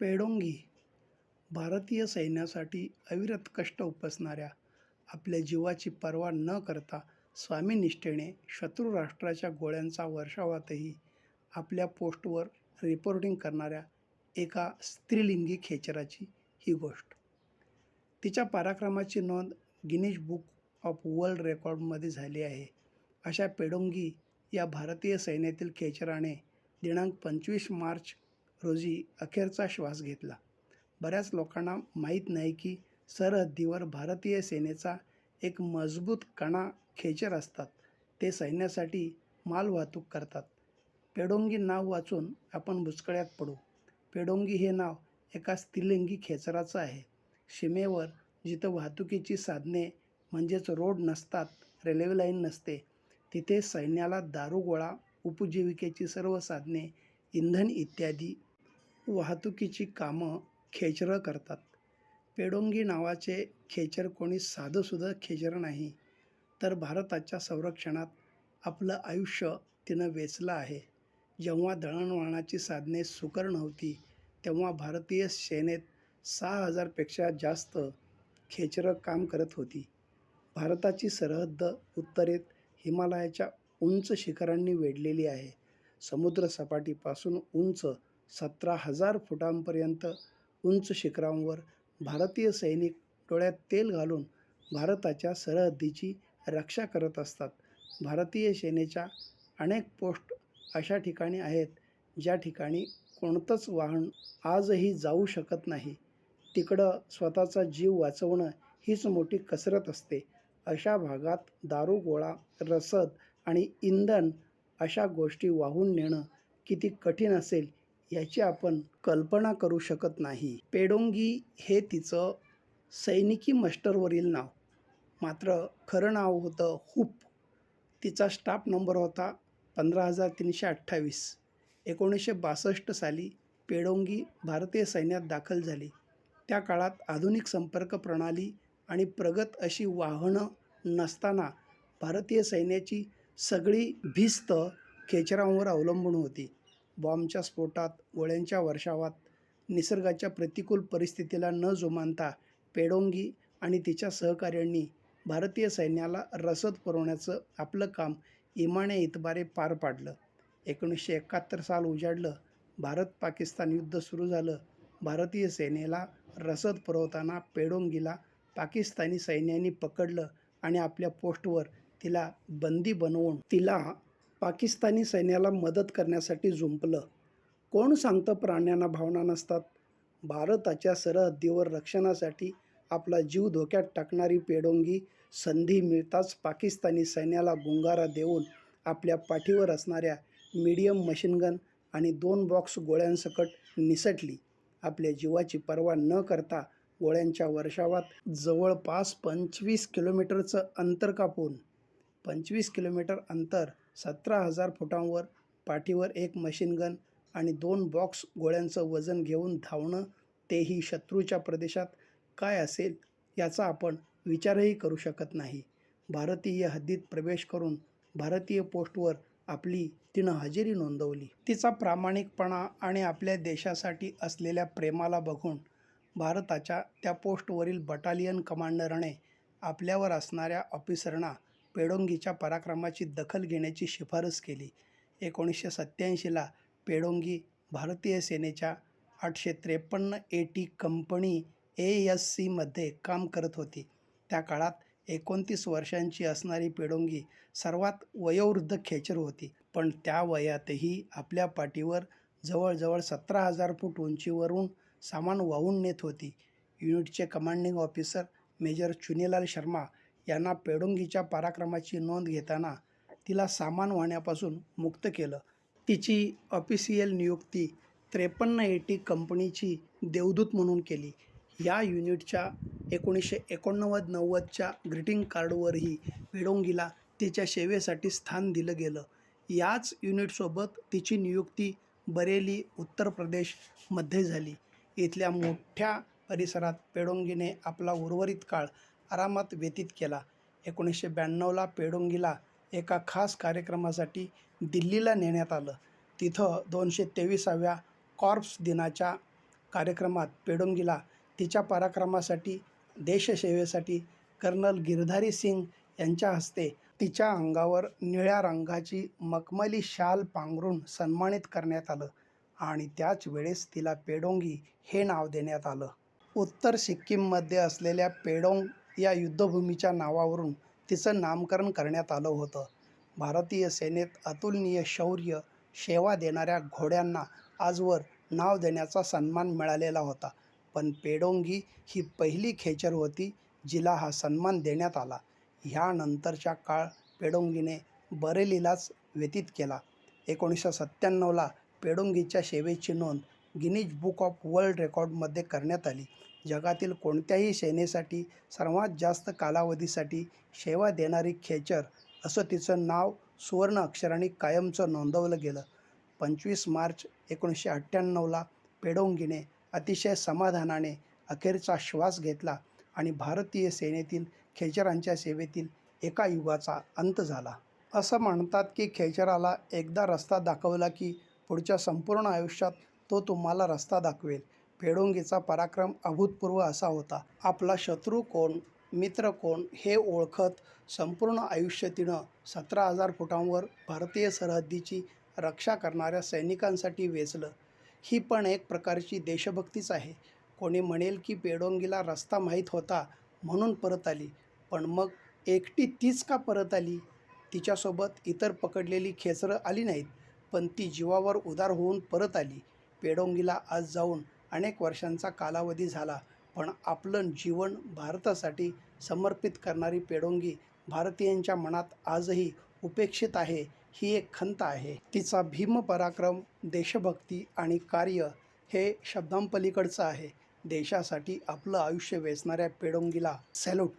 पेडोंगी भारतीय सैन्यासाठी अविरत कष्ट उपसणाऱ्या आपल्या जीवाची पर्वा न करता स्वामीनिष्ठेने शत्रू राष्ट्राच्या गोळ्यांचा वर्षावातही आपल्या पोस्टवर रिपोर्टिंग करणाऱ्या एका स्त्रीलिंगी खेचराची ही गोष्ट. तिच्या पराक्रमाची नोंद गिनीज बुक ऑफ वर्ल्ड रेकॉर्डमध्ये झाली आहे. अशा पेडोंगी या भारतीय सैन्यातील खेचराने दिनांक पंचवीस मार्च रोजी अखेरचा श्वास घेतला. बऱ्याच लोकांना माहीत नाही की सरहद्दीवर भारतीय सेनेचा एक मजबूत कणा खेचर असतात. ते सैन्यासाठी मालवाहतूक करतात. पेडोंगी नाव वाचून आपण बुचकळ्यात पडू. पेडोंगी हे नाव एका स्त्रीलिंगी खेचराचं आहे. सीमेवर जिथं वाहतुकीची साधने म्हणजेच रोड नसतात रेल्वे लाईन नसते तिथे सैन्याला दारुगोळा उपजीविकेची सर्व साधने इंधन इत्यादी वाहतुकीची कामं खेचरं करतात. पेडोंगी नावाचे खेचर कोणी साधंसुद्धा खेचरं नाही तर भारताच्या संरक्षणात आपलं आयुष्य तिनं वेचलं आहे. जेव्हा दळणवळणाची साधने सुकर नव्हती तेव्हा भारतीय सेनेत सहा हजारपेक्षा जास्त खेचरं काम करत होती. भारताची सरहद्द उत्तरेत हिमालयाच्या उंच शिखरांनी वेढलेली आहे. समुद्रसपाटीपासून उंच सतरा हजार फुटांपर्यंत उंच शिखरांवर भारतीय सैनिक डोळ्यात तेल घालून भारताच्या सरहद्दीची रक्षा करत असतात. भारतीय सेनेच्या अनेक पोस्ट अशा ठिकाणी आहेत ज्या ठिकाणी कोणतंच वाहन आजही जाऊ शकत नाही. तिकडं स्वतःचा जीव वाचवणं हीच मोठी कसरत असते. अशा भागात दारूगोळा रसद आणि इंधन अशा गोष्टी वाहून नेणं किती कठीण असेल याची आपण कल्पना करू शकत नाही. पेडोंगी हे तिचं सैनिकी मस्टरवरील नाव. मात्र खरं नाव होतं हुप. तिचा स्टाफ नंबर होता पंधरा हजार तीनशे अठ्ठावीस. एकोणीसशे बासष्ट साली पेडोंगी भारतीय सैन्यात दाखल झाली. त्या काळात आधुनिक संपर्क प्रणाली आणि प्रगत अशी वाहनं नसताना भारतीय सैन्याची सगळी भिस्त खेचरांवर अवलंबून होती. बॉम्बच्या स्फोटात गोळ्यांच्या वर्षावात निसर्गाच्या प्रतिकूल परिस्थितीला न जुमानता पेडोंगी आणि तिच्या सहकाऱ्यांनी भारतीय सैन्याला रसद पुरवण्याचं आपलं काम इमाने इतबारे पार पाडलं. एकोणीसशे एकाहत्तर साल उजाडलं भारत पाकिस्तान युद्ध सुरू झालं. भारतीय सेनेला रसद पुरवताना पेडोंगीला पाकिस्तानी सैन्याने पकडलं आणि आपल्या पोस्टवर तिला बंदी बनवून तिला पाकिस्तानी सैन्याला मदत करण्यासाठी जुंपलं कोण सांगतं प्राण्यांना भावना नसतात? भारताच्या सरहद्दीवर रक्षणासाठी आपला जीव धोक्यात टाकणारी पेडोंगी संधी मिळताच पाकिस्तानी सैन्याला गुंगारा देऊन आपल्या पाठीवर असणाऱ्या मीडियम मशीनगन आणि दोन बॉक्स गोळ्यांसकट निसटली. आपल्या जीवाची पर्वा न करता गोळ्यांच्या वर्षावात जवळपास पंचवीस किलोमीटरचं अंतर कापून पंचवीस किलोमीटर अंतर सतरा हजार फुटांवर पाठीवर एक मशीनगन आणि दोन बॉक्स गोळ्यांचं वजन घेऊन धावणं तेही शत्रूच्या प्रदेशात काय असेल याचा आपण विचारही करू शकत नाही. भारतीय हद्दीत प्रवेश करून भारतीय पोस्टवर आपली तिनं हजेरी नोंदवली. तिचा प्रामाणिकपणा आणि आपल्या देशासाठी असलेल्या प्रेमाला बघून भारताच्या त्या पोस्टवरील बटालियन कमांडरने आपल्यावर असणाऱ्या ऑफिसरना पेडोंगीच्या पराक्रमाची दखल घेण्याची शिफारस केली. एकोणीसशे सत्त्याऐंशीला पेडोंगी भारतीय सेनेच्या आठशे त्रेपन्न A T company A S सीमध्ये काम करत होती. त्या काळात एकोणतीस वर्षांची असणारी पेडोंगी सर्वात वयोवृद्ध खेचर होती. पण त्या वयातही आपल्या पाठीवर जवळजवळ सतरा हजार फूट उंचीवरून सामान वाहून नेत होती. युनिटचे commanding officer major Chunilal Sharma यांना पेडोंगीच्या पराक्रमाची नोंद घेताना तिला सामान वाहण्यापासून मुक्त केलं. तिची ऑफिशियल नियुक्ती त्रेपन्न एटी कंपनीची देवदूत म्हणून केली. या युनिटच्या एकोणीसशे एकोणनव्वद नव्वदच्या ग्रीटिंग कार्डवरही पेडोंगीला तिच्या सेवेसाठी स्थान दिलं गेलं. याच युनिटसोबत तिची नियुक्ती बरेली उत्तर प्रदेशमध्ये झाली. इथल्या मोठ्या परिसरात पेडोंगीने आपला उर्वरित काळ आरामात व्यतीत केला. एकोणीसशे ब्याण्णवला पेडोंगीला एका खास कार्यक्रमासाठी दिल्लीला नेण्यात आलं. तिथं दोनशे तेविसाव्या कॉर्प्स दिनाच्या कार्यक्रमात पेडोंगीला तिच्या पराक्रमासाठी देशसेवेसाठी कर्नल गिरधारी सिंग यांच्या हस्ते तिच्या अंगावर निळ्या रंगाची मखमली शाल पांघरून सन्मानित करण्यात आलं आणि त्याच वेळेस तिला पेडोंगी हे नाव देण्यात आलं. उत्तर सिक्कीममध्ये असलेल्या पेडोंग या युद्धभूमीच्या नावावरून तिचं नामकरण करण्यात आलं होतं. भारतीय सेनेत अतुलनीय शौर्य सेवा देणाऱ्या घोड्यांना आजवर नाव देण्याचा सन्मान मिळालेला होता. पण पेडोंगी ही पहिली खेचर होती जिला हा सन्मान देण्यात आला. ह्यानंतरच्या काळ पेडोंगीने बरेलीलाच व्यतीत केला. एकोणीसशे सत्त्याण्णवला पेडोंगीच्या सेवेची नोंद गिनीज बुक ऑफ वर्ल्ड रेकॉर्डमध्ये करण्यात आली. जगातील कोणत्याही सेनेसाठी सर्वात जास्त कालावधीसाठी सेवा देणारी खेचर असं तिचं नाव सुवर्ण अक्षरांनी कायमचं नोंदवलं गेलं. पंचवीस मार्च एकोणीसशे अठ्ठ्याण्णवला पेडोंगीने अतिशय समाधानाने अखेरचा श्वास घेतला आणि भारतीय सेनेतील खेचरांच्या सेवेतील एका युगाचा अंत झाला. असं म्हणतात की खेचराला एकदा रस्ता दाखवला की पुढच्या संपूर्ण आयुष्यात तो तुम्हाला रस्ता दाखवेल. फेडोंगीचा पराक्रम अभूतपूर्व असा होता. आपला शत्रू कोण मित्र कोण हे ओळखत संपूर्ण आयुष्य तिनं सतरा हजार फुटांवर भारतीय सरहद्दीची रक्षा करणाऱ्या सैनिकांसाठी वेचलं. ही पण एक प्रकारची देशभक्तीच आहे. कोणी म्हणेल की पेडोंगीला रस्ता माहीत होता म्हणून परत आली पण मग एकटी तीच का परत आली? तिच्यासोबत इतर पकडलेली खेचरं आली नाहीत पण ती जीवावर उदार होऊन परत आली. पेडोंगीला आज जाऊन अनेक वर्षांचा कालावधी झाला पण आपलं जीवन भारतासाठी समर्पित करणारी पेडोंगी भारतीयांच्या मनात आजही उपेक्षित आहे ही एक खंत आहे. तिचा भीम पराक्रम देशभक्ती आणि कार्य हे शब्दांपलीकडचं आहे. देशासाठी आपलं आयुष्य वेचणाऱ्या पेडोंगीला सॅल्यूट!